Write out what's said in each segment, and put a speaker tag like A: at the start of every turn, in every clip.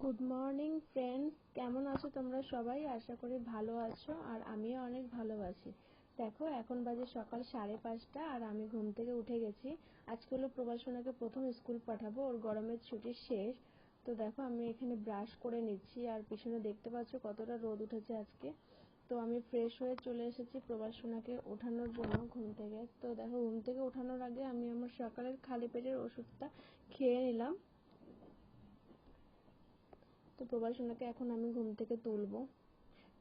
A: Good morning friends কেমন আছো তোমরা সবাই? আশা করি ভালো আছো আর আমিও অনেক ভালো আছি। দেখো, এখন বাজে সকাল সাড়ে পাঁচটা আর আমি ঘুম থেকে উঠে গেছি। আজকে হলো প্রবাসনাকে প্রথম স্কুল পাঠাবো, ওর গরমের ছুটি শেষ। তো দেখো, আমি এখানে ব্রাশ করে নিচ্ছি আর পিছনে দেখতে পাচ্ছ কতটা রোদ উঠেছে আজকে। তো আমি ফ্রেশ হয়ে চলে এসেছি প্রবাসনাকে ওঠানোর জন্য ঘুম থেকে। তো দেখো, ঘুম থেকে ওঠানোর আগে আমি আমার সকালের খালি পেটের ওষুধটা খেয়ে নিলাম। প্রবাসনাকে এখন আমি ঘুম থেকে তুলবো।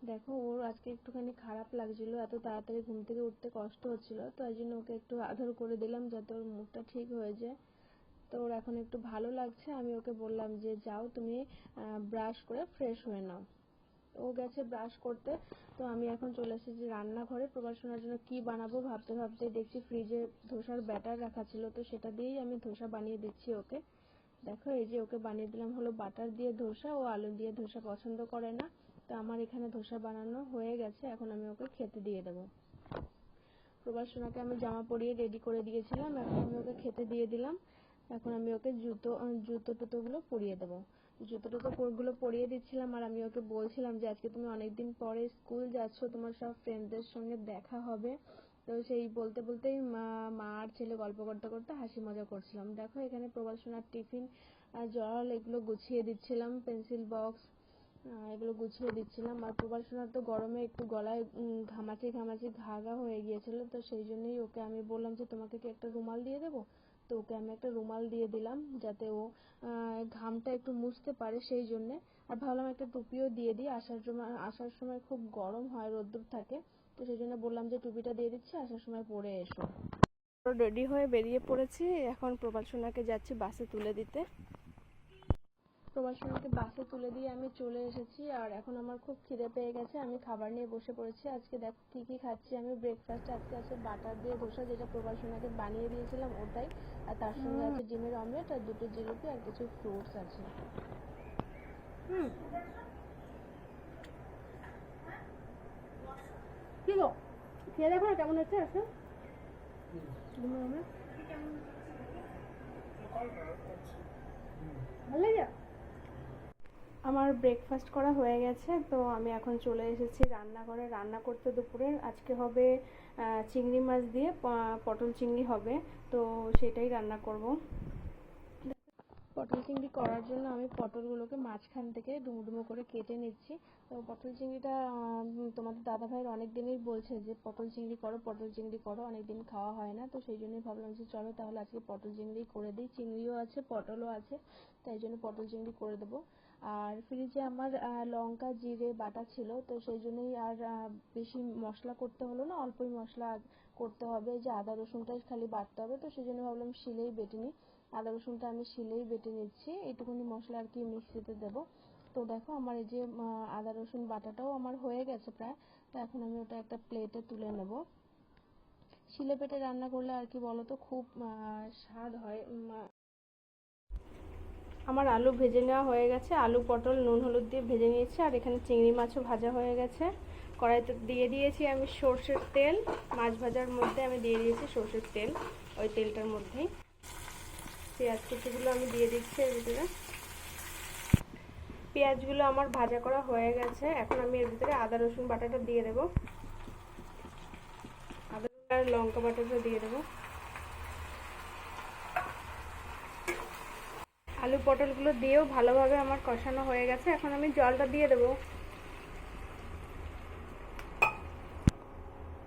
A: দেখো, ওর আজকে একটুখানি খারাপ লাগছিল, এত তাড়াতাড়ি ঘুম থেকে উঠতে কষ্ট হচ্ছিল, তো এই জন্য ওকে একটু আদর করে দিলাম যাতে ওর মুখটা ঠিক হয়ে যায়। তো ওর এখন একটু ভালো লাগছে, আমি ওকে বললাম যে, যাও তুমি ব্রাশ করে ফ্রেশ হয়ে নাও। ও গেছে ব্রাশ করতে, তো আমি এখন চলে এসেছি রান্নাঘরে। প্রবাসনার জন্য কি বানাবো ভাবতে ভাবতে দেখছি ফ্রিজে ধোসার ব্যাটার রাখা ছিল, তো সেটা দিয়েই আমি ধোসা বানিয়ে দিচ্ছি ওকে। দেখো, এই যে ওকে বানিয়ে দিলাম হলো বাটার দিয়ে ধোসা, ও আলু দিয়ে ধোসা পছন্দ করে না। তো আমার এখানে ধোসা বানানো হয়ে গেছে, এখন আমি ওকে খেতে দিয়ে দেবো। প্রবাসনাকে আমি জামা পরিয়ে রেডি করে দিয়েছিলাম, এখন আমি ওকে খেতে দিয়ে দিলাম। এখন আমি ওকে জুতো জুতো টুতোগুলো পরিয়ে দেবো। জুতো টুতো গুলো পরিয়ে দিচ্ছিলাম, আর আমি ওকে বলছিলাম যে আজকে তুমি অনেকদিন পরে স্কুল যাচ্ছ, তোমার সব ফ্রেন্ডদের সঙ্গে দেখা হবে। তো সেই বলতে বলতেই মা আর ছেলে গল্প করতে করতে হাসি মজা করছিলাম। দেখো, এখানে প্রবাসনার টিফিন আর জল, এগুলো গুছিয়ে দিচ্ছিলাম, পেন্সিল বক্স এগুলো গুছিয়ে দিচ্ছিলাম। আর প্রবাসনার তো গরমে একটু গলায় ঘামাচি ঘামাচি, ঘা ঘা হয়ে গিয়েছিল। তো সেই জন্যই ওকে আমি বললাম যে, তোমাকে কি একটা রুমাল দিয়ে দেবো? তো ওকে আমি একটা রুমাল দিয়ে দিলাম, যাতে ও ঘামটা একটু মুছতে পারে সেই জন্যে। আর ভাবলাম একটা টুপিও দিয়ে দিই। আসার সময় আসার সময় খুব গরম হয়, রোদ্দুর থাকে। তো সেই জন্য বললাম যে টুপিটা দিয়ে দিচ্ছি আসার সময় পরে এসো। রেডি হয়ে বেরিয়ে পড়েছি এখন প্রবাল সোনাকে যাচ্ছি বাসে তুলে দিতে। প্রবাল সোনাকে বাসে তুলে দিয়ে আমি চলে এসেছি আর এখন আমার খুব খিদে পেয়ে গেছে আমি খাবার নিয়ে বসে পড়েছি। আজকে দেখো কি কি খাচ্ছি আমি ব্রেকফাস্ট আজকে আছে বাটার দিয়ে ধোসা যেটা প্রবাল সোনাকে বানিয়ে দিয়েছিলাম ওটাই। আর তার সঙ্গে আছে ডিমের অমলেট আর দুটো জিলিপি আর কিছু ফ্রুটস আছে। হুম। কি খেয়ে দেখো না কেমন হচ্ছে অমলেট ভালো আমার ব্রেকফাস্ট করা হয়ে গেছে, তো আমি এখন চলে এসেছি রান্নাঘরে। রান্না করতে দুপুরের আজকে হবে চিংড়ি মাছ দিয়ে পটল চিংড়ি হবে, তো সেটাই রান্না করব। পটল চিংড়ি করার জন্য আমি পটলগুলোকে মাঝখান থেকে ডুমো ডুমো করে কেটে নিচ্ছি। তো পটল চিংড়িটা তোমাদের দাদা ভাইয়ের অনেক দিনই বলছে যে, পটল চিংড়ি করো, পটল চিংড়ি করো অনেক দিন খাওয়া হয় না। তো সেই জন্যই ভাবলাম যে, চলো তাহলে আজকে পটল চিংড়ি করে দিই। চিংড়িও আছে, পটলও আছে, তাই জন্য পটল চিংড়ি করে দেবো। আর ফ্রিজে আমার লঙ্কা, জিরে, বাটা ছিল, তো সেই জন্যই আর বেশি মশলা করতে হলো না, অল্পই মশলা করতে হবে। যে আদা রসুনটাই খালি বাটতে হবে, তো সেই জন্য ভাবলাম শিলেই বেটে নিই। আদা রসুনটা আমি শিলেই বেটে নিচ্ছি। এইটুকুনি মশলা আর কি মিক্সিতে দেবো। তো দেখো আমার এই যে আদা রসুন বাটাটাও আমার হয়ে গেছে প্রায়। তো এখন আমি ওটা একটা প্লেটে তুলে নেব। শিলে বেটে রান্না করলে আর কি বলতো, খুব স্বাদ হয়। আমার আলু ভেজে নেওয়া হয়ে গেছে। আলু, পটল, নুন, হলুদ দিয়ে ভেজে নিয়েছি। আর এখানে চিংড়ি মাছও ভাজা হয়ে গেছে। কড়াইতে দিয়ে দিয়েছি আমি সর্ষের তেল। মাছ ভাজার মধ্যে আমি দিয়ে দিয়েছি সর্ষের তেল, ওই তেলটার মধ্যেই। পেঁয়াজ কুচিগুলো আমি দিয়ে দিচ্ছি এর ভিতরে। পেঁয়াজগুলো আমার ভাজা করা হয়ে গেছে। এখন আমি এর ভিতরে আদা, রসুন বাটাটা দিয়ে দেবো। আদা আর লঙ্কা বাটাটা দিয়ে দেবো। আলু পটলগুলো দিয়েও ভালোভাবে আমার কষানো হয়ে গেছে। এখন আমি জলটা দিয়ে দেবো।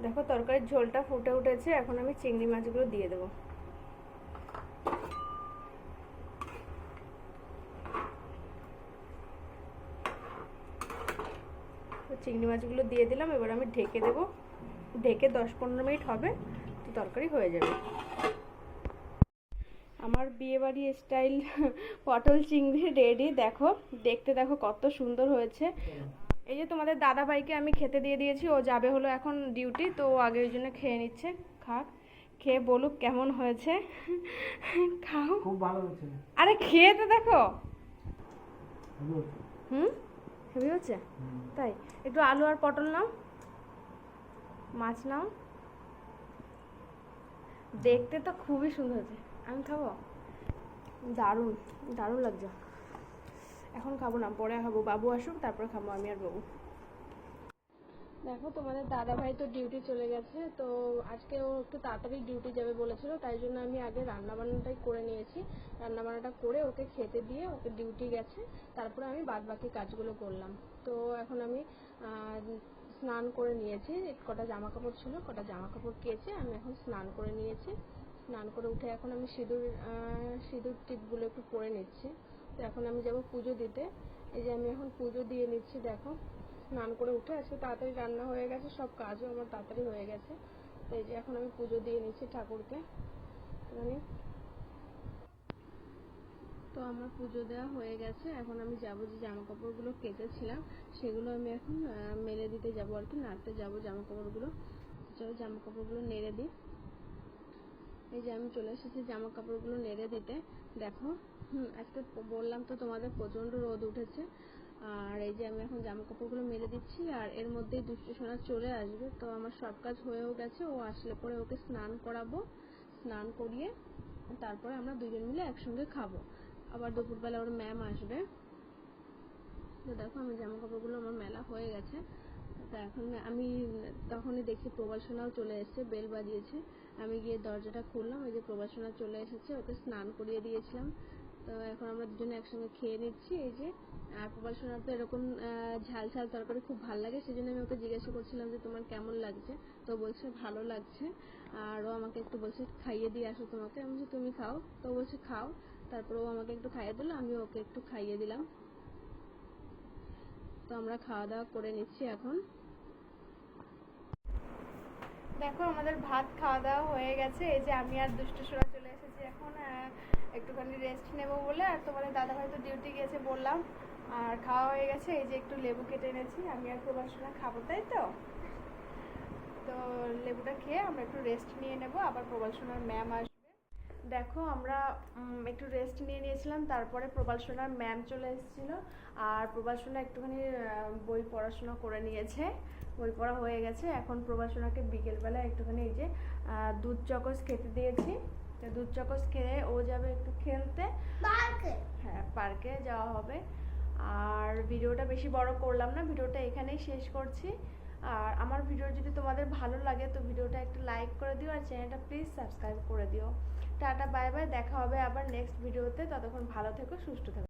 A: দেখো তরকারির ঝোলটা ফুটে উঠেছে। এখন আমি চিংড়ি মাছগুলো দিয়ে দেবো। চিংড়ি মাছগুলো দিয়ে দিলাম এবার আমি ঢেকে দেবো। ঢেকে দশ পনেরো মিনিট হবে তো তরকারি হয়ে যাবে। আমার বিয়েবাড়ি স্টাইল পটল চিংড়ি রেডি দেখো দেখতে দেখো কত সুন্দর হয়েছে। এই যে তোমাদের দাদা ভাইকে আমি খেতে দিয়ে দিয়েছি ও যাবে হলো এখন ডিউটি তো ও আগে ওই জন্য খেয়ে নিচ্ছে খাক। খেয়ে বলুক কেমন হয়েছে। খাও।
B: খুব ভালো হয়েছে।
A: আরে খেয়ে তো দেখো। হুম? হেভি হচ্ছে তাই, একটু আলু আর পটল নাও, মাছ নাও। দেখতে তো খুবই সুন্দর হয়েছে। আমি খাব? দারুণ দারুণ লাগছে। এখন খাব না, পরে খাব। বাবু আসুক, তারপরে খাব আমি আর বাবু দেখো, তোমাদের দাদা ভাই তো ডিউটি চলে গেছে, তো আজকে ও একটু তাড়াতাড়ি ডিউটি যাবে বলেছিল, তাই জন্য আমি আগে রান্না বান্নাটাই করে নিয়েছি। রান্না বান্নাটা করে ওকে খেতে দিয়ে ওকে ডিউটি গেছে, তারপরে আমি বাদ বাকি কাজগুলো করলাম। তো এখন আমি স্নান করে নিয়েছি, কটা জামা কাপড় ছিল, কটা জামা কাপড় কেচে আমি এখন স্নান করে নিয়েছি। স্নান করে উঠে এখন আমি সিঁদুর সিঁদুর টিপগুলো একটু পরে নিচ্ছি। তো এখন আমি যাব পুজো দিতে। এই যে আমি এখন পুজো দিয়ে নিচ্ছি, দেখো। স্নান করে উঠে আজকে তাড়াতাড়ি রান্না হয়ে গেছে, সব কাজও আমার তাড়াতাড়ি হয়ে গেছে। তো এই যে এখন আমি পুজো দিয়ে নিচ্ছি ঠাকুরকে। মানে তো আমার পুজো দেওয়া হয়ে গেছে, এখন আমি যাব যে জামা কাপড়গুলো কেচেছিলাম, সেগুলো আমি এখন মেলে দিতে যাব আর কি, নাড়তে যাব জামা কাপড়গুলো চলো জামা কাপড়গুলো নেড়ে দিই। এই যে আমি চলে এসেছি জামা কাপড়গুলো নেড়ে দিতে। দেখো, হুম, আজকে বললাম তো তোমাদের প্রচণ্ড রোদ উঠেছে আর এই যে আমি এখন জামা কাপড়গুলো মেলে দিচ্ছি, আর এর মধ্যেই দুষ্টু সোনা চলে আসবে। তো আমার সব কাজ হয়েও গেছে, ও আসলে পরে ওকে স্নান করাবো, স্নান করিয়ে তারপরে আমরা দুজন মিলে একসঙ্গে খাব। আবার দুপুরবেলা ওর ম্যাম আসবে। তো দেখো আমি জামা কাপড়গুলো আমার মেলা হয়ে গেছে। তো এখন আমি তখনই দেখি প্রবাসনাও চলে এসেছে, বেল বাজিয়েছে। আমি গিয়ে দরজাটা খুললাম, ওই যে প্রবাসনা চলে এসেছে, ওকে স্নান করিয়ে দিয়েছিলাম। তো এখন আমরা দুজনে একসঙ্গে খেয়ে নিচ্ছি, এই যে, আর প্রবাসনার তো এরকম ঝাল ঝাল তরকারি খুব ভালো লাগে সেই জন্য আমি ওকে জিজ্ঞাসা করছিলাম যে তোমার কেমন লাগছে? তো বলছে ভালো লাগছে, আর ও আমাকে একটু বলছে খাইয়ে দিয়ে আসো তোমাকে। আমি বলছি, তুমি খাও। তো বলছে, খাও। তারপর ও আমাকে একটু খাইয়ে দিল আমি ওকে একটু খাইয়ে দিলাম। তো আমরা খাওয়া দাওয়া করে নিচ্ছি এখন। দেখো, আমাদের ভাত খাওয়া দাওয়া হয়ে গেছে, এই যে আমি আর দুষ্টু সোনা চলে এসেছি এখন আহ, একটুখানি রেস্ট নেব বলে, আর তোমাদের দাদা তো ডিউটি গেছে বললাম। আর খাওয়া হয়ে গেছে, এই যে একটু লেবু কেটে এনেছি, আমি আর প্রবাস সোনা খাব, তাই তো? তো লেবুটা খেয়ে আমরা একটু রেস্ট নিয়ে নেব, আবার প্রবাল সোনার ম্যাম আসবে। দেখো, আমরা একটু রেস্ট নিয়ে নিয়েছিলাম, তারপরে প্রবাল সোনার ম্যাম চলে এসেছিল, আর প্রবাল সোনা একটুখানি বই পড়াশোনা করে নিয়েছে। বই পড়া হয়ে গেছে, এখন প্রবাল সোনাকে বিকেলবেলা একটুখানি এই যে দুধ চকস খেতে দিয়েছি। দুধ চকস খেয়ে ও যাবে একটু খেলতে। হ্যাঁ পার্কে যাওয়া হবে। আর ভিডিওটা বেশি বড় করলাম না ভিডিওটা এখানেই শেষ করছি। আর আমার ভিডিও যদি তোমাদের ভালো লাগে তো ভিডিওটা একটু লাইক করে দিও আর চ্যানেলটা প্লিজ সাবস্ক্রাইব করে দিও। টাটা বাই বাই দেখা হবে আবার নেক্সট ভিডিওতে। ততক্ষণ ভালো থেকো সুস্থ থেকো।